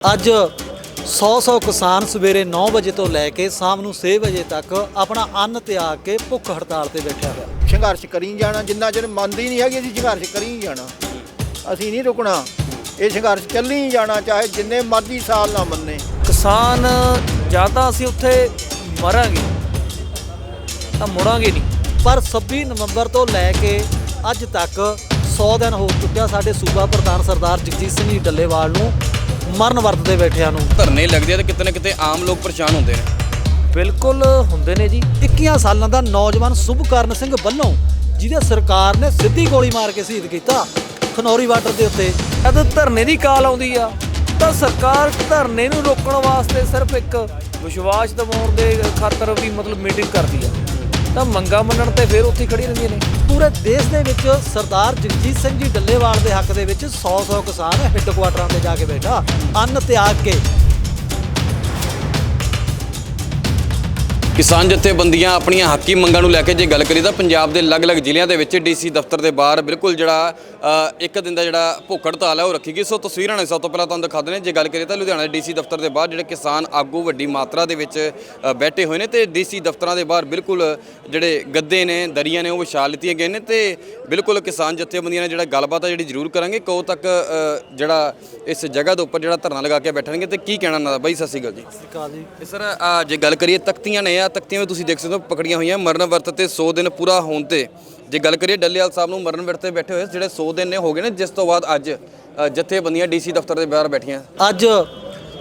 ਅੱਜ 100-100 ਕਿਸਾਨ ਸਵੇਰੇ 9 ਵਜੇ ਤੋਂ ਲੈ ਕੇ ਸ਼ਾਮ ਨੂੰ 6 ਵਜੇ ਤੱਕ ਆਪਣਾ ਅੰਨ ਤਿਆਗ ਕੇ ਭੁੱਖ ਹੜਤਾਲ ਤੇ ਬੈਠਿਆ ਹੋਇਆ। ਸੰਘਰਸ਼ ਕਰੀ ਜਾਣਾ ਜਿੰਨਾ ਚਿਰ ਮੰਨਦੀ ਨਹੀਂ ਹੈਗੀ ਅਸੀਂ ਸੰਘਰਸ਼ ਕਰੀ ਜਾਣਾ। ਅਸੀਂ ਨਹੀਂ ਰੁਕਣਾ। ਇਹ ਸੰਘਰਸ਼ ਚੱਲੀ ਜਾਣਾ ਚਾਹੇ ਜਿੰਨੇ ਮਰਜ਼ੀ ਸਾਲ ਨਾ ਮੰਨੇ। ਕਿਸਾਨ ਜਾਂ ਤਾਂ ਅਸੀਂ ਉੱਥੇ ਮਰਾਂਗੇ ਤਾਂ ਮੁੜਾਂਗੇ ਨਹੀਂ। ਪਰ 26 ਨਵੰਬਰ ਤੋਂ ਲੈ ਕੇ ਅੱਜ ਤੱਕ 100 ਦਿਨ ਹੋ ਚੁੱਕਿਆ ਸਾਡੇ ਸੂਬਾ ਪ੍ਰਧਾਨ ਸਰਦਾਰ ਜਗਜੀਤ ਸਿੰਘ ਡੱਲੇਵਾਲ ਨੂੰ। ਮਰਨ ਵਰਤ ਦੇ ਬੈਠਿਆਂ ਨੂੰ। ਧਰਨੇ ਲੱਗਦੇ ਆ ਤੇ ਕਿਤੇ ਨਾ ਕਿਤੇ ਆਮ ਲੋਕ ਪਰੇਸ਼ਾਨ ਹੁੰਦੇ ਨੇ। ਬਿਲਕੁਲ ਹੁੰਦੇ ਨੇ ਜੀ। 21 ਸਾਲਾਂ ਦਾ ਨੌਜਵਾਨ ਸੁਭਕਰਨ ਸਿੰਘ ਵੱਲੋਂ ਜਿਹਦੇ ਸਰਕਾਰ ਨੇ ਸਿੱਧੀ ਗੋਲੀ ਮਾਰ ਕੇ ਸ਼ਹੀਦ ਕੀਤਾ ਖਨੌਰੀ ਬਾਰਡਰ ਦੇ ਉੱਤੇ। ਜਦ ਧਰਨੇ ਦੀ ਕਾਲ ਆਉਂਦੀ ਆ। ਤਾਂ ਸਰਕਾਰ ਧਰਨੇ ਨੂੰ ਰੋਕਣ ਵਾਸਤੇ ਸਿਰਫ ਇੱਕ ਵਿਸ਼ਵਾਸ ਦਿਵਾਉਣ ਦੇ ਖਾਤਰ ਵੀ ਮਤਲਬ ਮੀਟਿੰਗ ਕਰਦੀ ਆ। ਤਾਂ ਮੰਗਾ ਮੰਨਣ ਤੇ ਫਿਰ ਉੱਥੇ ਖੜੀ ਰਹਿੰਦੀਆਂ ਨੇ। ਪੂਰੇ ਦੇਸ਼ ਦੇ ਵਿੱਚ ਸਰਦਾਰ ਜਗਜੀਤ ਸਿੰਘ ਜੀ ਡੱਲੇਵਾਲ ਦੇ ਹੱਕ ਦੇ ਵਿੱਚ 100-100 ਕਿਸਾਨ ਹੈੱਡਕੁਆਟਰਾਂ ਤੇ ਜਾ ਕੇ ਬੈਠਾ, ਅੰਨ ਤਿਆਗ ਕੇ। ਕਿਸਾਨ ਜਥੇਬੰਦੀਆਂ ਆਪਣੀਆਂ ਹੱਕੀ ਮੰਗਾਂ ਨੂੰ ਲੈ ਕੇ ਜੇ ਗੱਲ ਕਰੀ ਤਾਂ ਪੰਜਾਬ ਦੇ ਅਲੱਗ-ਅਲੱਗ ਜ਼ਿਲ੍ਹਿਆਂ ਦੇ ਵਿੱਚ ਡੀਸੀ ਦਫ਼ਤਰ ਦੇ ਬਾਹਰ ਬਿਲਕੁਲ ਜਿਹੜਾ ਅ, ਇੱਕ ਦਿਨ ਦਾ ਜਿਹੜਾ ਭੁੱਖ ਹੜਤਾਲ ਹੈ ਉਹ ਰੱਖੀ ਗਈ। ਸੋ ਤਸਵੀਰਾਂ ਨੇ ਸਭ ਤੋਂ ਪਹਿਲਾਂ ਤੁਹਾਨੂੰ ਦਿਖਾ ਦਿੰਦੇ ਜੇ ਗੱਲ ਕਰੀਏ ਤਾਂ ਲੁਧਿਆਣਾ ਡੀਸੀ ਦਫ਼ਤਰ ਦੇ ਬਾਹਰ ਜਿਹੜੇ ਕਿਸਾਨ ਆਗੂ ਵੱਡੀ ਮਾਤਰਾ ਦੇ ਵਿੱਚ ਅ, ਬੈਠੇ ਹੋਏ ਨੇ ਤੇ ਡੀਸੀ ਦਫ਼ਤਰਾਂ ਦੇ ਬਾਹਰ ਬਿਲਕੁਲ ਜਿਹੜੇ ਗੱਦੇ ਨੇ ਦਰੀਆਂ ਨੇ ਉਹ ਵਿਛਾ ਲਿੱਤੀਆਂ ਗਏ ਨੇ ਤੇ ਬਿਲਕੁਲ ਕਿਸਾਨ ਜਥੇਬੰਦੀਆਂ ਨਾਲ ਜਿਹੜਾ ਗੱਲਬਾਤ ਹੈ ਜਿਹੜੀ ਜ਼ਰੂਰ ਕਰਾਂਗੇ। ਕਦੋਂ ਤੱਕ ਅ, ਜਿਹੜਾ ਇਸ ਜਗ੍ਹਾ ਦੇ ਉੱਪਰ ਜਿਹੜਾ ਧਰਨਾ ਲਗਾ ਕੇ ਬੈਠਣਗੇ ਤੇ ਕੀ ਕਹਿਣਾ ਦਾ? ਬਾਈ ਸਤਿ ਸ਼੍ਰੀ ਅਕਾਲ ਜੀ। ਸਰਕਾਰ ਜੀ। ਇਹ ਸਰ ਆ ਜੇ ਗੱਲ ਕਰੀਏ ਤਖਤੀਆਂ ਨੇ ਆ ਤਖਤੀਆਂ ਵੀ ਤੁਸੀਂ ਦੇਖ ਸਕਦੇ ਹੋ ਪਕੜੀਆਂ ਹੋਈਆਂ ਮਰਨ ਵਰਤ ਤੇ 100 ਦਿਨ ਪੂਰਾ ਹੋਣ ਤੇ। ਜੇ ਗੱਲ ਕਰੀਏ ਡੱਲੇਵਾਲ ਸਾਹਿਬ ਨੂੰ ਮਰਨ ਵਰਤ ਤੇ ਬੈਠੇ ਹੋਏ ਜਿਹੜੇ 100 ਦਿਨ ਨੇ ਹੋ ਗਏ ਨੇ ਜਿਸ ਤੋਂ ਬਾਅਦ ਅੱਜ ਜਥੇਬੰਦੀਆਂ ਡੀਸੀ ਦਫ਼ਤਰ ਦੇ ਬਾਹਰ ਬੈਠੀਆਂ। ਅੱਜ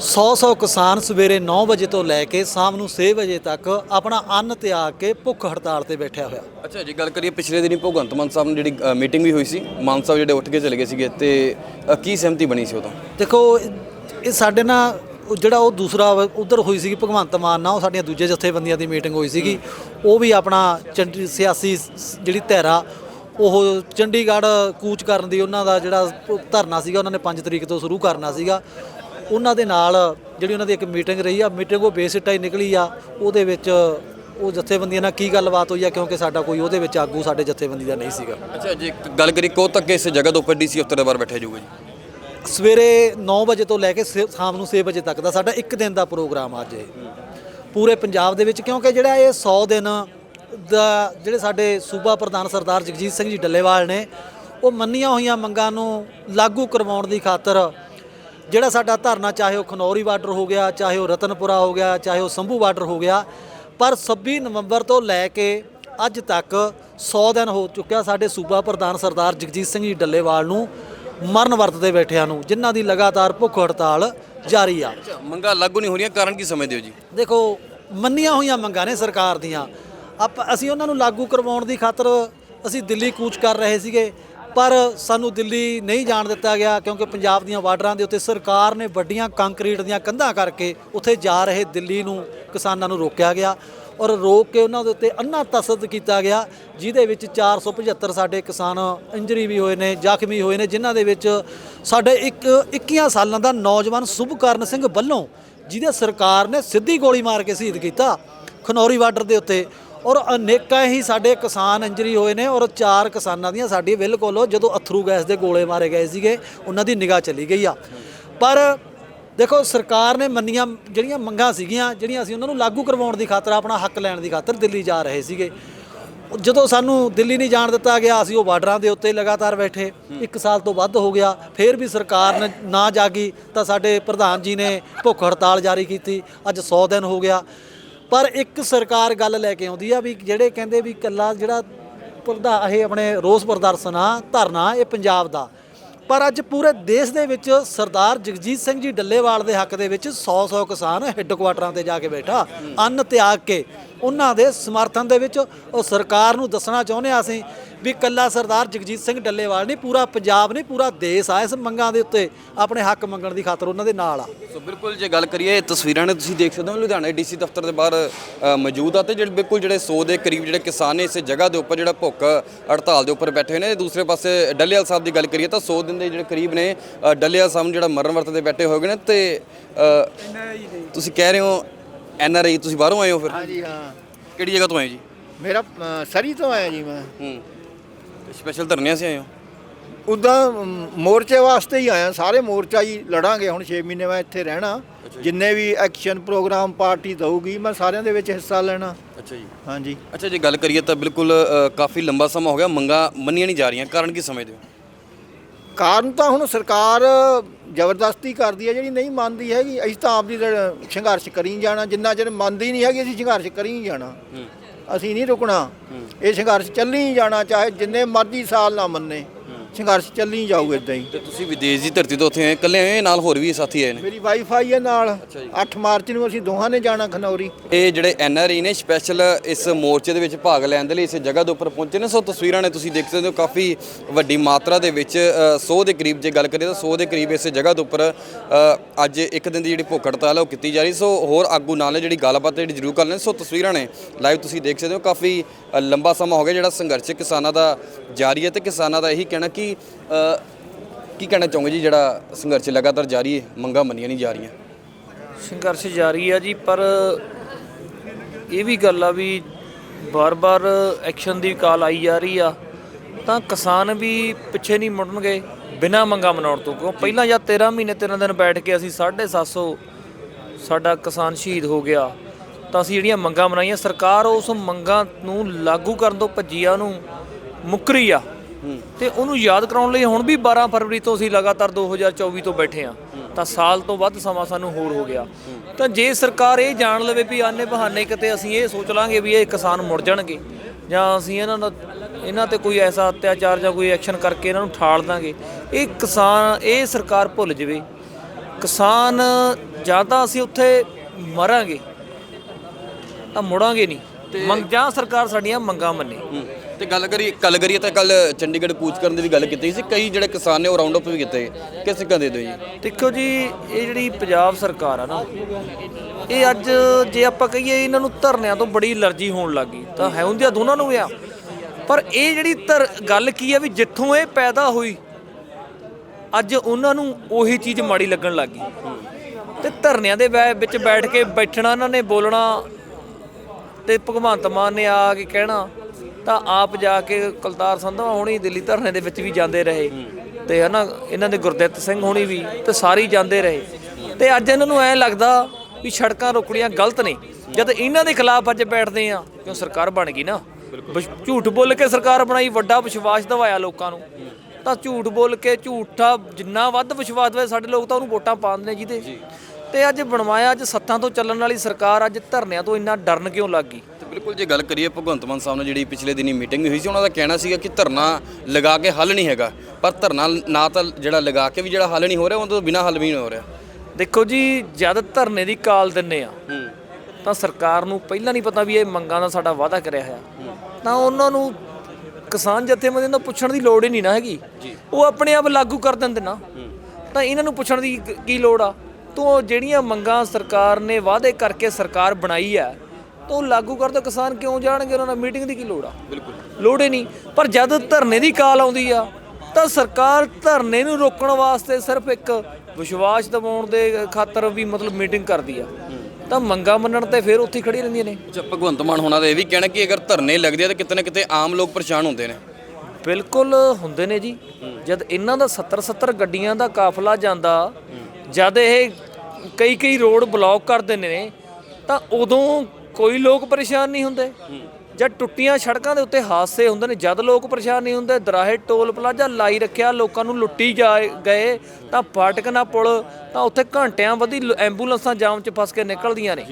100-100 ਕਿਸਾਨ ਸਵੇਰੇ 9 ਵਜੇ ਤੋਂ ਲੈ ਕੇ ਸ਼ਾਮ ਨੂੰ 6 ਵਜੇ ਤੱਕ ਆਪਣਾ ਅੰਨ ਤਿਆਗ ਕੇ ਭੁੱਖ ਹੜਤਾਲ ਤੇ ਬੈਠਿਆ ਹੋਇਆ। ਅੱਛਾ ਜੇ ਗੱਲ ਕਰੀਏ ਪਿਛਲੇ ਦਿਨੀ ਭਗਵੰਤ ਮਾਨ ਸਾਹਿਬ ਨਾਲ ਜਿਹੜੀ ਮੀਟਿੰਗ ਵੀ ਹੋਈ ਸੀ ਮਾਨ ਸਾਹਿਬ ਜਿਹੜੇ ਉੱਠ ਕੇ ਚਲੇ ਗਏ ਸੀਗੇ ਤੇ ਕੀ ਸਹਿਮਤੀ ਬਣੀ ਸੀ ਉਦੋਂ? ਦੇਖੋ ਇਹ ਸਾਡੇ ਨਾਲ ਉਹ ਜਿਹੜਾ ਉਹ ਦੂਸਰਾ ਉਧਰ ਹੋਈ ਸੀਗੀ ਭਗਵੰਤ ਮਾਨ ਨਾਲ, ਉਹ ਸਾਡੀਆਂ ਦੂਜੇ ਜਥੇਬੰਦੀਆਂ ਦੀ ਮੀਟਿੰਗ ਹੋਈ ਸੀਗੀ। ਉਹ ਵੀ ਆਪਣਾ ਚੰਡੀ ਸਿਆਸੀ ਸ- ਜਿਹੜੀ ਧੈਰਾ, ਉਹ ਚੰਡੀਗੜ੍ਹ ਕੂਚ ਕਰਨ ਦੀ ਉਹਨਾਂ ਦਾ ਜਿਹੜਾ ਧਰਨਾ ਸੀਗਾ, ਉਹਨਾਂ ਨੇ 5 ਤਰੀਕ ਤੋਂ ਸ਼ੁਰੂ ਕਰਨਾ ਸੀਗਾ। ਉਹਨਾਂ ਦੇ ਨਾਲ ਜਿਹੜੀ ਉਹਨਾਂ ਦੀ ਇੱਕ ਮੀਟਿੰਗ ਰਹੀ ਆ, ਮੀਟਿੰਗ ਉਹ ਬੇਸਿੱਟਾ ਹੀ ਨਿਕਲੀ ਆ, ਉਹਦੇ ਵਿੱਚ ਉਹ ਜਥੇਬੰਦੀਆਂ ਨਾਲ ਕੀ ਗੱਲਬਾਤ ਹੋਈ ਆ, ਕਿਉਂਕਿ ਸਾਡਾ ਕੋਈ ਉਹਦੇ ਵਿੱਚ ਆਗੂ ਸਾਡੇ ਜਥੇਬੰਦੀ ਦਾ ਨਹੀਂ ਸੀਗਾ। ਅੱਛਾ ਜੇ ਗੱਲ ਕਰੀਏ ਕਦੋਂ ਤੱਕ ਇਸ ਜਗ੍ਹਾ ਦੇ ਉੱਪਰ ਡੀਸੀ ਦਫ਼ਤਰ ਦੇ ਬਾਹਰ ਬੈਠੇ ਜਾਊਗਾ ਜੀ? ਸਵੇਰੇ 9 ਵਜੇ ਤੋਂ ਲੈ ਕੇ ਸ, ਸ਼ਾਮ ਨੂੰ 6 ਵਜੇ ਤੱਕ ਦਾ ਸਾਡਾ ਇੱਕ ਦਿਨ ਦਾ ਪ੍ਰੋਗਰਾਮ ਅੱਜ ਇਹ। ਪੂਰੇ ਪੰਜਾਬ ਦੇ ਵਿੱਚ ਕਿਉਂਕਿ ਜਿਹੜਾ ਇਹ 100 ਦਿਨ ਦਾ ਜਿਹੜੇ ਸਾਡੇ ਸੂਬਾ ਪ੍ਰਧਾਨ ਸਰਦਾਰ ਜਗਜੀਤ ਸਿੰਘ ਜੀ ਡੱਲੇਵਾਲ ਨੇ, ਉਹ ਮੰਨੀਆਂ ਹੋਈਆਂ ਮੰਗਾਂ ਨੂੰ ਲਾਗੂ ਕਰਵਾਉਣ ਦੀ ਖਾਤਰ ਜਿਹੜਾ ਸਾਡਾ ਧਰਨਾ ਚਾਹੇ ਉਹ ਖਨੌਰੀ ਬਾਰਡਰ ਹੋ ਗਿਆ, ਚਾਹੇ ਉਹ ਰਤਨਪੁਰਾ ਹੋ ਗਿਆ, ਚਾਹੇ ਉਹ ਸੰਭੂ ਬਾਰਡਰ ਹੋ ਗਿਆ, ਪਰ 26 ਨਵੰਬਰ ਤੋਂ ਲੈ ਕੇ ਅੱਜ ਤੱਕ 100 ਦਿਨ ਹੋ ਚੁੱਕਿਆ ਸਾਡੇ ਸੂਬਾ ਪ੍ਰਧਾਨ ਸਰਦਾਰ ਜਗਜੀਤ ਸਿੰਘ ਜੀ ਡੱਲੇਵਾਲ ਨੂੰ। ਮਰਨ ਵਰਤ ਦੇ ਬੈਠਿਆਂ ਨੂੰ ਜਿਨ੍ਹਾਂ ਦੀ ਲਗਾਤਾਰ ਭੁੱਖ ਹੜਤਾਲ ਜਾਰੀ ਆ। ਮੰਗਾਂ ਲਾਗੂ ਨਹੀਂ ਹੋ ਰਹੀਆਂ ਕਾਰਨ ਕੀ ਸਮਝਦੇ ਹੋ ਜੀ? ਦੇਖੋ ਮੰਨੀਆਂ ਹੋਈਆਂ ਮੰਗਾਂ ਨੇ ਸਰਕਾਰ ਦੀਆਂ। ਆਪ ਅਸੀਂ ਉਹਨਾਂ ਨੂੰ ਲਾਗੂ ਕਰਵਾਉਣ ਦੀ ਖਾਤਰ ਅਸੀਂ ਦਿੱਲੀ ਕੂਚ ਕਰ ਰਹੇ ਸੀਗੇ ਪਰ ਸਾਨੂੰ ਦਿੱਲੀ ਨਹੀਂ ਜਾਣ ਦਿੱਤਾ ਗਿਆ ਕਿਉਂਕਿ ਪੰਜਾਬ ਦੀਆਂ ਬਾਰਡਰਾਂ ਦੇ ਉੱਤੇ ਸਰਕਾਰ ਨੇ ਵੱਡੀਆਂ ਕੰਕਰੀਟ ਦੀਆਂ ਕੰਧਾਂ ਕਰਕੇ ਉੱਥੇ ਜਾ ਰਹੇ ਦਿੱਲੀ ਨੂੰ ਕਿਸਾਨਾਂ ਨੂੰ ਰੋਕਿਆ ਗਿਆ। ਔਰ ਰੋਕ ਕੇ ਉਹਨਾਂ ਦੇ ਉੱਤੇ ਅੰਨਾ ਤਸਦ ਕੀਤਾ ਗਿਆ, ਜਿਹਦੇ ਵਿੱਚ 475 ਸਾਡੇ ਕਿਸਾਨ ਇੰਜਰੀ ਵੀ ਹੋਏ ਨੇ, ਜ਼ਖਮੀ ਹੋਏ ਨੇ, ਜਿਨ੍ਹਾਂ ਦੇ ਵਿੱਚ ਸਾਡੇ ਇੱਕ 21 ਸਾਲਾਂ ਦਾ ਨੌਜਵਾਨ ਸੁਭਕਰਨ ਸਿੰਘ ਵੱਲੋਂ, ਜਿਹਦੇ ਸਰਕਾਰ ਨੇ ਸਿੱਧੀ ਗੋਲੀ ਮਾਰ ਕੇ ਸ਼ਹੀਦ ਕੀਤਾ ਖਨੌਰੀ ਬਾਰਡਰ ਦੇ ਉੱਤੇ। ਔਰ ਅਨੇਕਾਂ ਹੀ ਸਾਡੇ ਕਿਸਾਨ ਇੰਜਰੀ ਹੋਏ ਨੇ ਔਰ ਚਾਰ ਕਿਸਾਨਾਂ ਦੀਆਂ ਸਾਡੀ ਬਿਲਕੁਲ ਜਦੋਂ ਅਥਰੂ ਗੈਸ ਦੇ ਗੋਲੇ ਮਾਰੇ ਗਏ ਸੀਗੇ, ਉਹਨਾਂ ਦੀ ਨਿਗਾਹ ਚਲੀ ਗਈ ਆ। ਪਰ ਦੇਖੋ, ਸਰਕਾਰ ਨੇ ਮੰਨੀਆਂ, ਜਿਹੜੀਆਂ ਮੰਗਾਂ ਸੀਗੀਆਂ, ਜਿਹੜੀਆਂ ਅਸੀਂ ਉਹਨਾਂ ਨੂੰ ਲਾਗੂ ਕਰਵਾਉਣ ਦੀ ਖਾਤਰ, ਆਪਣਾ ਹੱਕ ਲੈਣ ਦੀ ਖਾਤਰ ਦਿੱਲੀ ਜਾ ਰਹੇ ਸੀਗੇ। ਜਦੋਂ ਸਾਨੂੰ ਦਿੱਲੀ ਨਹੀਂ ਜਾਣ ਦਿੱਤਾ ਗਿਆ, ਅਸੀਂ ਉਹ ਬਾਰਡਰਾਂ ਦੇ ਉੱਤੇ ਲਗਾਤਾਰ ਬੈਠੇ। ਇੱਕ ਸਾਲ ਤੋਂ ਵੱਧ ਹੋ ਗਿਆ, ਫਿਰ ਵੀ ਸਰਕਾਰ ਨੇ ਨਾ ਜਾਗੀ, ਤਾਂ ਸਾਡੇ ਪ੍ਰਧਾਨ ਜੀ ਨੇ ਭੁੱਖ ਹੜਤਾਲ ਜਾਰੀ ਕੀਤੀ। ਅੱਜ 100 ਦਿਨ ਹੋ ਗਿਆ। ਪਰ ਇੱਕ ਸਰਕਾਰ ਗੱਲ ਲੈ ਕੇ ਆਉਂਦੀ ਆ ਵੀ ਜਿਹੜੇ ਕਹਿੰਦੇ ਵੀ ਕੱਲਾ ਜਿਹੜਾ ਪ੍ਰਧਾ, ਇਹ ਆਪਣੇ ਰੋਸ ਪ੍ਰਦਰਸ਼ਨ ਆ, ਧਰਨਾ, ਇਹ ਪੰਜਾਬ ਦਾ। ਪਰ ਅੱਜ ਪੂਰੇ ਦੇਸ਼ ਦੇ ਵਿੱਚ ਸਰਦਾਰ ਜਗਜੀਤ ਸਿੰਘ ਜੀ ਡੱਲੇਵਾਲ ਦੇ ਹੱਕ ਦੇ ਵਿੱਚ 100-100 ਕਿਸਾਨ ਹੈੱਡਕੁਆਟਰਾਂ ਤੇ ਜਾ ਕੇ ਬੈਠਾ, ਅੰਨ ਤਿਆਗ ਕੇ। ਉਹਨਾਂ ਦੇ ਸਮਰਥਨ ਦੇ ਵਿੱਚ ਉਹ ਸਰਕਾਰ ਨੂੰ ਦੱਸਣਾ ਚਾਹੁੰਦੇ ਆ ਅਸੀਂ ਵੀ ਕੱਲਾ ਸਰਦਾਰ ਜਗਜੀਤ ਸਿੰਘ ਡੱਲੇਵਾਲ ਨਹੀਂ ਪੂਰਾ ਪੰਜਾਬ ਨਹੀਂ ਪੂਰਾ ਦੇਸ਼ ਆ ਇਸ ਮੰਗਾਂ ਦੇ ਉੱਤੇ ਆਪਣੇ ਹੱਕ ਮੰਗਣ ਦੀ ਖਾਤਰ ਉਹਨਾਂ ਦੇ ਨਾਲ ਆ। ਸੋ ਬਿਲਕੁਲ ਜੇ ਗੱਲ ਕਰੀਏ ਇਹ ਤਸਵੀਰਾਂ ਨੇ ਤੁਸੀਂ ਦੇਖ ਸਕਦੇ ਹੋ ਲੁਧਿਆਣਾ ਡੀਸੀ ਦਫ਼ਤਰ ਦੇ ਬਾਹਰ ਅ, ਮੌਜੂਦ ਆ ਤੇ ਜਿਹੜੇ ਬਿਲਕੁਲ ਜਿਹੜੇ 100 ਦੇ ਕਰੀਬ ਜਿਹੜੇ ਕਿਸਾਨ ਨੇ ਇਸ ਜਗ੍ਹਾ ਦੇ ਉੱਪਰ ਜਿਹੜਾ ਭੁੱਖ ਹੜਤਾਲ ਦੇ ਉੱਪਰ ਬੈਠੇ ਹੋਏ ਨੇ ਦੂਸਰੇ ਪਾਸੇ ਡੱਲੇਵਾਲ ਸਾਹਿਬ ਦੀ ਗੱਲ ਕਰੀਏ ਤਾਂ 100 ਦਿਨ ਦੇ ਜਿਹੜੇ ਕਰੀਬ ਨੇ ਅ, ਡੱਲੇਵਾਲ ਸਾਹਿਬ ਨੂੰ ਜਿਹੜਾ ਮਰਨ ਵਰਤ ਤੇ ਬੈਠੇ ਹੋਏ ਨੇ ਤੇ ਅ, ਤੁਸੀਂ ਕਹਿ ਰਹੇ ਹੋ ਐਨ ਆਰ ਆਈ ਤੁਸੀਂ ਬਾਹਰੋਂ ਆਏ ਹੋ ਫਿਰ? ਹਾਂਜੀ ਹਾਂ। ਕਿਹੜੀ ਜਗ੍ਹਾ ਤੋਂ ਆਏ ਜੀ? ਮੇਰਾ ਅ, ਸਰੀ ਤੋਂ ਆਇਆ ਜੀ ਮੈਂ। ਹੂੰ। ਸਪੈਸ਼ਲ ਧਰਨਿਆਂ ਸੇ ਆਏ ਹੋ? ਉਦਾਂ ਮੋਰਚੇ ਵਾਸਤੇ ਹੀ ਆਇਆ। ਸਾਰੇ ਮੋਰਚਾ ਹੀ ਲੜਾਂਗੇ। ਹੁਣ 6 ਮਹੀਨੇ ਮੈਂ ਇੱਥੇ ਰਹਿਣਾ। ਜਿੰਨੇ ਵੀ ਐਕਸ਼ਨ ਪ੍ਰੋਗਰਾਮ ਪਾਰਟੀ ਦਊਗੀ ਮੈਂ ਸਾਰਿਆਂ ਦੇ ਵਿੱਚ ਹਿੱਸਾ ਲੈਣਾ। ਅੱਛਾ ਜੀ। ਹਾਂਜੀ। ਅੱਛਾ ਜੇ ਗੱਲ ਕਰੀਏ ਤਾਂ ਬਿਲਕੁਲ ਅ, ਕਾਫੀ ਲੰਬਾ ਸਮਾਂ ਹੋ ਗਿਆ। ਮੰਗਾ ਮੰਨੀਆਂ ਨਹੀਂ ਜਾ ਰਹੀਆਂ। ਕਾਰਨ ਕੀ ਸਮਝਦੇ ਹੋ? ਕਾਰਨ ਤਾਂ ਹੁਣ ਸਰਕਾਰ ਜ਼ਬਰਦਸਤੀ ਕਰਦੀ ਹੈ ਜਿਹੜੀ ਨਹੀਂ ਮੰਨਦੀ ਹੈਗੀ ਅਸੀਂ ਤਾਂ ਆਪਦੀ ਲੜ- ਸੰਘਰਸ਼ ਕਰੀ ਜਾਣਾ ਜਿੰਨਾ ਚਿਰ ਮੰਨਦੀ ਨਹੀਂ ਹੈਗੀ ਅਸੀਂ ਸੰਘਰਸ਼ ਕਰੀ ਜਾਣਾ। ਅਸੀਂ ਨਹੀਂ ਰੁਕਣਾ। ਇਹ ਸੰਘਰਸ਼ ਚੱਲੀ ਜਾਣਾ ਚਾਹੇ ਜਿੰਨੇ ਮਰਜ਼ੀ ਸਾਲ ਨਾ ਮੰਨੇ। ਸੰਘਰਸ਼ ਚੱਲੀ ਜਾਊ ਇਦਾਂ ਹੀ। ਤੇ ਤੁਸੀਂ ਵਿਦੇਸ਼ ਦੀ ਧਰਤੀ ਤੋਂ ਉੱਥੇ ਆਏ ਇਕੱਲੇ ਆਏ ਨਾਲ ਹੋਰ ਵੀ ਸਾਥੀ ਆਏ ਨੇ? ਮੇਰੀ ਵਾਈਫਾਈ ਹੈ ਨਾਲ। 8 ਮਾਰਚ ਨੂੰ ਅਸੀਂ ਦੋਹਾਂ ਨੇ ਜਾਣਾ ਖਨੌਰੀ। ਇਹ ਜਿਹੜੇ ਐਨਆਰਆਈ ਨੇ ਸਪੈਸ਼ਲ ਇਸ ਮੋਰਚੇ ਦੇ ਵਿੱਚ ਭਾਗ ਲੈਣ ਦੇ ਲਈ ਇਸ ਜਗ੍ਹਾ ਦੇ ਉੱਪਰ ਪਹੁੰਚੇ ਨੇ। ਸੋ ਤਸਵੀਰਾਂ ਨੇ ਤੁਸੀਂ ਦੇਖ ਸਕਦੇ ਹੋ ਕਾਫੀ ਵੱਡੀ ਮਾਤਰਾ ਦੇ ਵਿੱਚ 100 ਦੇ ਕਰੀਬ ਜੇ ਗੱਲ ਕਰੀਏ ਤਾਂ 100 ਦੇ ਕਰੀਬ ਇਸ ਜਗ੍ਹਾ ਦੇ ਉੱਪਰ ਅ, ਅੱਜ ਇੱਕ ਦਿਨ ਦੀ ਜਿਹੜੀ ਭੁੱਖ ਹੜਤਾਲ ਹੈ ਉਹ ਕੀਤੀ ਜਾ ਰਹੀ। ਸੋ ਹੋਰ ਆਗੂ ਨਾਲ ਨੇ ਜਿਹੜੀ ਗੱਲਬਾਤ ਜਿਹੜੀ ਜ਼ਰੂਰ ਕਰ ਲੈਣ। ਸੋ ਤਸਵੀਰਾਂ ਨੇ ਲਾਈਵ ਤੁਸੀਂ ਦੇਖ ਸਕਦੇ ਹੋ। ਕਾਫੀ ਅ, ਲੰਬਾ ਸਮਾਂ ਹੋ ਗਿਆ ਜਿਹੜਾ ਸੰਘਰਸ਼ ਕਿਸਾਨਾਂ ਦਾ ਜਾਰੀ ਹੈ ਤੇ ਕਿਸਾਨਾਂ ਦਾ ਇਹੀ ਕਹਿਣਾ ਕਿ ਅ, ਕੀ ਕਹਿਣਾ ਚਾਹੋਗੇ ਜੀ ਜਿਹੜਾ ਸੰਘਰਸ਼ ਲਗਾਤਾਰ ਜਾਰੀ ਹੈ? ਮੰਗਾਂ ਮੰਨੀਆਂ ਨਹੀਂ ਜਾ ਰਹੀਆਂ। ਸੰਘਰਸ਼ ਜਾਰੀ ਆ ਜੀ ਪਰ ਇਹ ਵੀ ਗੱਲ ਆ ਵੀ ਬਾਰ-ਬਾਰ ਐਕਸ਼ਨ ਦੀ ਕਾਲ ਆਈ ਜਾ ਰਹੀ ਆ ਤਾਂ ਕਿਸਾਨ ਵੀ ਪਿੱਛੇ ਨਹੀਂ ਮੁੜਨਗੇ ਬਿਨਾਂ ਮੰਗਾ ਮਨਾਉਣ ਤੋਂ। ਕਿਉਂ? ਪਹਿਲਾਂ ਜਾਂ 13 ਮਹੀਨੇ 13 ਦਿਨ ਬੈਠ ਕੇ ਅਸੀਂ 750 ਸਾਡਾ ਕਿਸਾਨ ਸ਼ਹੀਦ ਹੋ ਗਿਆ ਤਾਂ ਅਸੀਂ ਜਿਹੜੀਆਂ ਮੰਗਾਂ ਬਣਾਈਆਂ ਸਰਕਾਰ ਉਸ ਮੰਗਾਂ ਨੂੰ ਲਾਗੂ ਕਰਨ ਤੋਂ ਭੱਜੀ ਆ ਉਹਨੂੰ ਮੁੱਕਰੀ ਆ। ਤੇ ਉਹਨੂੰ ਯਾਦ ਕਰਾਉਣ ਲਈ ਹੁਣ ਵੀ 12 ਫਰਵਰੀ ਤੋਂ ਅਸੀਂ ਲਗਾਤਾਰ 2024 ਤੋਂ ਬੈਠੇ ਆ ਤਾਂ ਸਾਲ ਤੋਂ ਵੱਧ ਸਮਾਂ ਸਾਨੂੰ ਹੋਰ ਹੋ ਗਿਆ। ਤਾਂ ਜੇ ਸਰਕਾਰ ਇਹ ਜਾਣ ਲਵੇ ਵੀ ਆਨੇ ਬਹਾਨੇ ਕਿਤੇ ਅਸੀਂ ਇਹ ਸੋਚ ਲਾਂਗੇ ਵੀ ਇਹ ਕਿਸਾਨ ਮੁੜ ਜਾਣਗੇ ਜਾਂ ਅਸੀਂ ਇਹਨਾਂ ਦਾ ਇਹਨਾਂ ਤੇ ਕੋਈ ਐਸਾ ਅਤਿਆਚਾਰ ਜਾਂ ਕੋਈ ਐਕਸ਼ਨ ਕਰਕੇ ਇਹਨਾਂ ਨੂੰ ਠਾਲ ਦਾਂਗੇ ਇਹ ਕਿਸਾਨ ਇਹ ਸਰਕਾਰ ਭੁੱਲ ਜਾਵੇ। ਕਿਸਾਨ ਜਾਂ ਤਾਂ ਅਸੀਂ ਉੱਥੇ ਮਰਾਂਗੇ ਤਾਂ ਮੁੜਾਂਗੇ ਨਹੀਂ। ਮੰਗ ਜਾਂ ਸਰਕਾਰ ਸਾਡੀਆਂ ਮੰਗਾਂ ਮੰਨੇ। ਤੇ ਗੱਲ ਕਰੀ ਗੱਲ ਕਰੀਏ ਤਾਂ ਕੱਲ ਚੰਡੀਗੜ੍ਹ ਕੂਚ ਕਰਨ ਦੀ ਵੀ ਗੱਲ ਕੀਤੀ ਸੀ। ਕਈ ਜਿਹੜੇ ਕਿਸਾਨ ਨੇ ਉਹ ਰਾਉਂਡ ਅਪ ਵੀ ਕੀਤੇ। ਕਿਸ ਸਿੱਕਾਂ ਦੇ ਦਿਓ ਜੀ? ਦੇਖੋ ਜੀ, ਇਹ ਜਿਹੜੀ ਪੰਜਾਬ ਸਰਕਾਰ ਆ ਨਾ, ਇਹ ਅੱਜ ਜੇ ਆਪਾਂ ਕਹੀਏ ਇਹਨਾਂ ਨੂੰ ਧਰਨਿਆਂ ਤੋਂ ਬੜੀ ਅਲਰਜੀ ਹੋਣ ਲੱਗੀ ਤਾਂ ਹੈ ਹੁੰਦੀ ਆ ਦੋਨਾਂ ਨੂੰ ਆ। ਪਰ ਇਹ ਜਿਹੜੀ ਧਰ, ਗੱਲ ਕੀ ਆ ਵੀ ਜਿੱਥੋਂ ਇਹ ਪੈਦਾ ਹੋਈ, ਅੱਜ ਉਹਨਾਂ ਨੂੰ ਉਹੀ ਚੀਜ਼ ਮਾੜੀ ਲੱਗਣ ਲੱਗੀ ਤੇ ਧਰਨਿਆਂ ਦੇ ਬੈ- ਵਿੱਚ ਬੈਠ ਕੇ ਬੈਠਣਾ, ਇਹਨਾਂ ਨੇ ਬੋਲਣਾ, ਤੇ ਭਗਵੰਤ ਮਾਨ ਨੇ ਆ ਕੇ ਕਹਿਣਾ ਤਾਂ ਆਪ ਜਾ ਕੇ ਕਲਤਾਰ ਸੰਧਵਾ ਹੋਣੀ ਦਿੱਲੀ ਧਰਨੇ ਦੇ ਵਿੱਚ ਵੀ ਜਾਂਦੇ ਰਹੇ। ਤੇ ਹਨਾ ਇਹਨਾਂ ਦੇ ਗੁਰਦਿੱਤ ਸਿੰਘ ਹੋਣੀ ਵੀ ਤੇ ਸਾਰੇ ਜਾਂਦੇ ਰਹੇ। ਤੇ ਅੱਜ ਇਹਨਾਂ ਨੂੰ ਐ ਲੱਗਦਾ ਵੀ ਸੜਕਾਂ ਰੋਕਣੀਆਂ ਗਲਤ ਨੇ। ਜਦ ਇਹਨਾਂ ਦੇ ਖਿਲਾਫ ਅੱਜ ਬੈਠਦੇ ਆ ਕਿਉਂ ਸਰਕਾਰ ਬਣ ਗਈ ਨਾ? ਝੂਠ ਬੋਲ ਕੇ ਸਰਕਾਰ ਬਣਾਈ ਵੱਡਾ ਵਿਸ਼ਵਾਸ ਦਿਵਾਇਆ ਲੋਕਾਂ ਨੂੰ। ਤਾਂ ਝੂਠ ਬੋਲ ਕੇ ਝੂਠਾ ਜਿੰਨਾ ਵੱਧ ਵਿਸ਼ਵਾਸ ਦਵਾਏ ਸਾਡੇ ਲੋਕ ਤਾਂ ਉਹਨੂੰ ਵੋਟਾਂ ਪਾਉਂਦੇ ਨੇ ਜਿਹਦੇ ਤੇ ਅੱਜ ਬਣਵਾਇਆ ਅੱਜ ਸੱਤਾਂ ਤੋਂ ਚੱਲਣ ਵਾਲੀ ਸਰਕਾਰ ਅੱਜ ਧਰਨਿਆਂ ਤੋਂ ਇੰਨਾ ਡਰਨ ਕਿਉਂ ਲੱਗ ਗਈ? ਬਿਲਕੁਲ ਜੇ ਗੱਲ ਕਰੀਏ ਭਗਵੰਤ ਮਾਨ ਸਾਹਿਬ ਨਾਲ ਜਿਹੜੀ ਪਿਛਲੇ ਦਿਨੀ ਮੀਟਿੰਗ ਹੋਈ ਸੀ ਉਹਨਾਂ ਦਾ ਕਹਿਣਾ ਸੀਗਾ ਕਿ ਧਰਨਾ ਲਗਾ ਕੇ ਹੱਲ ਨਹੀਂ ਹੈਗਾ। ਪਰ ਧਰਨਾ ਨਾ ਤਾਂ ਜਿਹੜਾ ਲਗਾ ਕੇ ਵੀ ਜਿਹੜਾ ਹੱਲ ਨਹੀਂ ਹੋ ਰਿਹਾ ਉਹ ਤੋਂ ਬਿਨਾਂ ਹੱਲ ਵੀ ਨਹੀਂ ਹੋ ਰਿਹਾ। ਦੇਖੋ ਜੀ ਜਦ ਧਰਨੇ ਦੀ ਕਾਲ ਦਿੰਨੇ ਆ ਤਾਂ ਸਰਕਾਰ ਨੂੰ ਪਹਿਲਾਂ ਨਹੀਂ ਪਤਾ ਵੀ ਇਹ ਮੰਗਾਂ ਦਾ ਸਾਡਾ ਵਾਅਦਾ ਕਰਿਆ ਹੋਇਆ। ਤਾਂ ਉਹਨਾਂ ਨੂੰ ਕਿਸਾਨ ਜਥੇਬੰਦੀਆਂ ਤੋਂ ਪੁੱਛਣ ਦੀ ਲੋੜ ਹੀ ਨਹੀਂ ਨਾ ਹੈਗੀ। ਉਹ ਆਪਣੇ ਆਪ ਲਾਗੂ ਕਰ ਦਿੰਦੇ ਨਾ। ਤਾਂ ਇਹਨਾਂ ਨੂੰ ਪੁੱਛਣ ਦੀ ਕ- ਲੋੜ ਆ? ਤੋਂ ਜਿਹੜੀਆਂ ਮੰਗਾਂ ਸਰਕਾਰ ਨੇ ਵਾਅਦੇ ਕਰਕੇ ਸਰਕਾਰ ਬਣਾਈ ਆ ਤਾਂ ਉਹ ਲਾਗੂ ਕਰ ਦੋ ਕਿਸਾਨ ਕਿਉਂ ਜਾਣਗੇ? ਉਹਨਾਂ ਨਾਲ ਮੀਟਿੰਗ ਦੀ ਕੀ ਲੋੜ ਆ? ਬਿਲਕੁਲ। ਲੋੜ ਹੀ ਨਹੀਂ। ਪਰ ਜਦ ਧਰਨੇ ਦੀ ਕਾਲ ਆਉਂਦੀ ਆ ਤਾਂ ਸਰਕਾਰ ਧਰਨੇ ਨੂੰ ਰੋਕਣ ਵਾਸਤੇ ਸਿਰਫ ਇੱਕ ਵਿਸ਼ਵਾਸ ਦਿਵਾਉਣ ਦੇ ਖਾਤਰ ਵੀ ਮਤਲਬ ਮੀਟਿੰਗ ਕਰਦੀ ਆ। ਤਾਂ ਮੰਗਾ ਮੰਨਣ ਤੇ ਫਿਰ ਉੱਥੇ ਖੜੀ ਰਹਿੰਦੀਆਂ ਨੇ। ਅੱਛਾ ਭਗਵੰਤ ਮਾਨ ਹੋਣਾ ਦਾ ਇਹ ਵੀ ਕਹਿਣਾ ਕਿ ਅਗਰ ਧਰਨੇ ਲੱਗਦੇ ਆ ਤਾਂ ਕਿਤੇ ਨਾ ਕਿਤੇ ਆਮ ਲੋਕ ਪਰੇਸ਼ਾਨ ਹੁੰਦੇ ਨੇ। ਬਿਲਕੁਲ ਹੁੰਦੇ ਨੇ ਜੀ। ਜਦ ਇਹਨਾਂ ਦਾ 70 70 ਗੱਡੀਆਂ ਦਾ ਕਾਫਲਾ ਜਾਂਦਾ ਜਦ ਇਹ ਕਈ ਕਈ ਰੋਡ ਬਲੌਕ ਕਰ ਦਿੰਦੇ ਨੇ ਤਾਂ ਉਦੋਂ ਕੋਈ ਲੋਕ ਪਰੇਸ਼ਾਨ ਨਹੀਂ ਹੁੰਦੇ। ਜਦ ਟੁੱਟੀਆਂ ਸੜਕਾਂ ਦੇ ਉੱਤੇ ਹਾਦਸੇ ਹੁੰਦੇ ਨੇ, ਜਦ ਲੋਕ ਪਰੇਸ਼ਾਨ ਨਹੀਂ ਹੁੰਦੇ, ਦਰਾਹੇ ਟੋਲ ਪਲਾਜ਼ਾ ਲਾਈ ਰੱਖਿਆ, ਲੋਕਾਂ ਨੂੰ ਲੁੱਟੀ ਜਾ ਗਏ, ਤਾਂ ਫਾਟਕ ਨਾ ਪੁਲ, ਤਾਂ ਉੱਥੇ ਘੰਟਿਆਂ ਵਧੀ ਐਂਬੂਲੈਂਸਾਂ ਜਾਮ 'ਚ ਫਸ ਕੇ ਨਿਕਲਦੀਆਂ ਨੇ।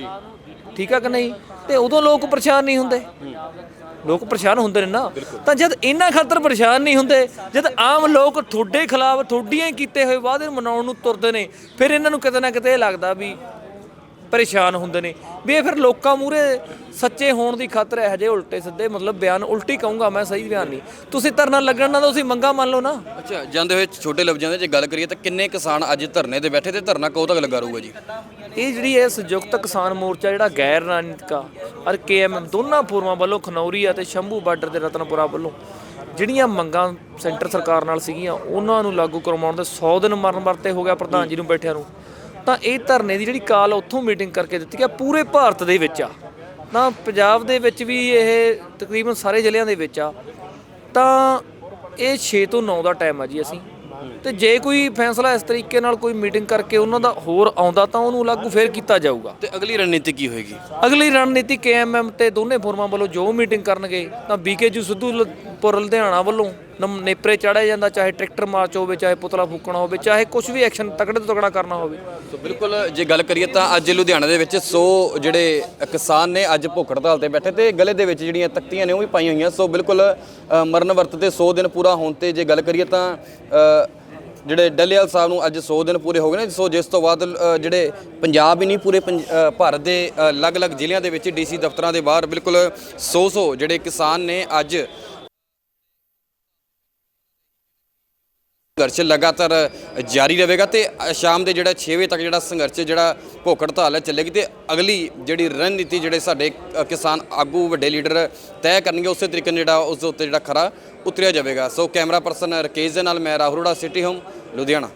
ਠੀਕ ਆ ਕਿ ਨਹੀਂ? ਤੇ ਉਦੋਂ ਲੋਕ ਪਰੇਸ਼ਾਨ ਨਹੀਂ ਹੁੰਦੇ। ਲੋਕ ਪਰੇਸ਼ਾਨ ਹੁੰਦੇ ਨੇ ਨਾ। ਤਾਂ ਜਦ ਇਹਨਾਂ ਖਾਤਰ ਪਰੇਸ਼ਾਨ ਨਹੀਂ ਹੁੰਦੇ, ਜਦ ਆਮ ਲੋਕ ਤੁਹਾਡੇ ਖਿਲਾਫ, ਤੁਹਾਡੀਆਂ ਹੀ ਕੀਤੇ ਹੋਏ ਵਾਅਦੇ ਮਨਾਉਣ ਨੂੰ ਤੁਰਦੇ ਨੇ, ਫਿਰ ਇਹਨਾਂ ਨੂੰ ਕਿਤੇ ਨਾ ਕਿਤੇ ਇਹ ਲੱਗਦਾ ਵੀ ਪਰੇਸ਼ਾਨ ਹੁੰਦੇ ਨੇ। ਵੀ ਇਹ ਫਿਰ ਲੋਕਾਂ ਮੂਰੇ ਸੱਚੇ ਹੋਣ ਦੀ ਖਾਤਰ ਇਹੋ ਜਿਹੇ ਉਲਟੇ ਸਿੱਧੇ ਮਤਲਬ ਬਿਆਨ ਉਲਟੀ ਕਹੂੰਗਾ ਮੈਂ ਸਹੀ ਬਿਆਨ ਨਹੀਂ। ਤੁਸੀਂ ਧਰਨਾ ਲੱਗਣ ਨਾਲ ਤੁਸੀਂ ਮੰਗਾ ਮੰਨ ਲਓ ਨਾ। ਅੱਛਾ ਜਾਂਦੇ ਹੋਏ ਛੋਟੇ ਲਫ਼ਜ਼ਾਂ ਦੇ ਜੇ ਗੱਲ ਕਰੀਏ ਤਾਂ ਕਿੰਨੇ ਕਿਸਾਨ ਅੱਜ ਧਰਨੇ ਤੇ ਬੈਠੇ ਤੇ ਧਰਨਾ ਕਦੋਂ ਤੱਕ ਲੱਗਾ ਰਹੂਗਾ ਜੀ? ਇਹ ਜਿਹੜੀ ਹੈ ਸੰਯੁਕਤ ਕਿਸਾਨ ਮੋਰਚਾ ਜਿਹੜਾ ਗੈਰ ਰਾਜਨੀਤਿਕ ਔਰ ਕੇਐਮਐਮ ਦੋਨਾਂ ਫੋਰਮਾਂ ਵੱਲੋਂ ਖਨੌਰੀ ਆ ਤੇ ਸ਼ੰਭੂ ਬਾਰਡਰ ਤੇ ਰਤਨਪੁਰਾ ਵੱਲੋਂ ਜਿਹੜੀਆਂ ਮੰਗਾਂ ਸੈਂਟਰ ਸਰਕਾਰ ਨਾਲ ਸੀਗੀਆਂ ਉਹਨਾਂ ਨੂੰ ਲਾਗੂ ਕਰਵਾਉਣ ਦੇ 100 ਦਿਨ ਮਰਨ ਵਰਤੇ ਹੋ ਗਿਆ ਪ੍ਰਧਾਨ ਜੀ ਨੂੰ ਬੈਠਿਆਂ ਨੂੰ। ਤਾਂ ਇਹ ਧਰਨੇ ਦੀ ਜਿਹੜੀ ਕਾਲ ਉੱਥੋਂ ਮੀਟਿੰਗ ਕਰਕੇ ਦਿੱਤੀ ਗਿਆ ਪੂਰੇ ਭਾਰਤ ਦੇ ਵਿੱਚ ਆ। ਤਾਂ ਪੰਜਾਬ ਦੇ ਵਿੱਚ ਵੀ ਇਹ ਤਕਰੀਬਨ ਸਾਰੇ ਜ਼ਿਲ੍ਹਿਆਂ ਦੇ ਵਿੱਚ ਆ। ਤਾਂ ਇਹ 6 ਤੋਂ 9 ਦਾ ਟਾਈਮ ਆ ਜੀ ਅਸੀਂ। ਤੇ ਜੇ ਕੋਈ ਫੈਸਲਾ ਇਸ ਤਰੀਕੇ ਨਾਲ ਕੋਈ ਮੀਟਿੰਗ ਕਰਕੇ ਉਹਨਾਂ ਦਾ ਹੋਰ ਆਉਂਦਾ ਤਾਂ ਉਹਨੂੰ ਲਾਗੂ ਫੇਰ ਕੀਤਾ ਜਾਊਗਾ। ਤੇ ਅਗਲੀ ਰਣਨੀਤੀ ਕੀ ਹੋਏਗੀ? ਅਗਲੀ ਰਣਨੀਤੀ ਕੇਐਮਐਮ ਤੇ ਦੋਨੇ ਫੋਰਮਾਂ ਵੱਲੋਂ ਜੋ ਮੀਟਿੰਗ ਕਰਨਗੇ ਤਾਂ ਬੀਕੇਜੂ ਸਿੱਧੂ ਪੁਰ ਲੁਧਿਆਣਾ ਵੱਲੋਂ ਨਮ- ਨੇਪਰੇ ਚਾੜਿਆ ਜਾਂਦਾ, ਚਾਹੇ ਟਰੈਕਟਰ ਮਾਰਚ ਹੋਵੇ, ਚਾਹੇ ਪੁਤਲਾ ਫੂਕਣਾ ਹੋਵੇ, ਚਾਹੇ ਕੁਝ ਵੀ ਐਕਸ਼ਨ ਤਕੜੇ ਤੋਂ ਤਕੜਾ ਕਰਨਾ ਹੋਵੇ। ਸੋ ਬਿਲਕੁਲ, ਜੇ ਗੱਲ ਕਰੀਏ ਤਾਂ ਅੱਜ ਲੁਧਿਆਣਾ ਦੇ ਵਿੱਚ 100 ਜਿਹੜੇ ਕਿਸਾਨ ਨੇ ਅੱਜ ਭੁੱਖ ਹੜਤਾਲ ਤੇ ਬੈਠੇ ਤੇ ਗਲੇ ਦੇ ਵਿੱਚ ਜਿਹੜੀਆਂ ਤਖਤੀਆਂ ਨੇ ਉਹ ਵੀ ਪਾਈਆਂ ਹੋਈਆਂ। ਸੋ ਬਿਲਕੁਲ ਮਰਨ ਵਰਤ ਤੇ 100 ਦਿਨ ਪੂਰਾ ਹੋਣ ਤੇ ਜੇ ਗੱਲ ਕਰੀਏ ਤਾਂ ਜਿਹੜੇ ਡੱਲੇਵਾਲ ਸਾਹਿਬ ਨੂੰ ਅੱਜ 100 ਦਿਨ ਪੂਰੇ ਹੋ ਗਏ ਨੇ। ਸੋ ਜਿਸ ਤੋਂ ਬਾਅਦ ਜਿਹੜੇ ਪੰਜਾਬ ਹੀ ਨਹੀਂ ਪੂਰੇ ਪੰਜ- ਭਾਰਤ ਦੇ ਅਲੱਗ-ਅਲੱਗ ਜ਼ਿਲ੍ਹਿਆਂ ਦੇ ਵਿੱਚ ਡੀਸੀ ਦਫ਼ਤਰਾਂ ਦੇ ਬਾਹਰ ਬਿਲਕੁਲ 100-100 ਜਿਹੜੇ ਕਿਸਾਨ ਨੇ ਅੱਜ ਸੰਘਰਸ਼ ਲਗਾਤਾਰ ਜਾਰੀ ਰਹੇਗਾ ਤੇ ਸ਼ਾਮ ਦੇ ਜਿਹੜਾ 6 ਵਜੇ ਤੱਕ ਜਿਹੜਾ ਸੰਘਰਸ਼ ਜਿਹੜਾ ਭੁੱਖ ਹੜਤਾਲ ਹੈ ਚੱਲੇਗੀ ਤੇ ਅਗਲੀ ਜਿਹੜੀ ਰਣਨੀਤੀ ਜਿਹੜੇ ਸਾਡੇ ਕਿਸਾਨ ਆਗੂ, ਵੱਡੇ ਲੀਡਰ ਤੈਅ ਕਰਨਗੇ, ਉਸੇ ਤਰੀਕੇ ਨਾਲ ਜਿਹੜਾ ਉਸ ਦੇ ਉੱਤੇ ਜਿਹੜਾ ਖਰਾ ਉਤਰਿਆ ਜਾਵੇਗਾ। ਸੋ ਕੈਮਰਾ ਪਰਸਨ ਰਕੇਸ਼ ਦੇ ਨਾਲ ਮੈਂ ਰਾਹੁਲ ਰੋੜਾ ਸਿਟੀ ਹੋਮ, ਲੁਧਿਆਣਾ।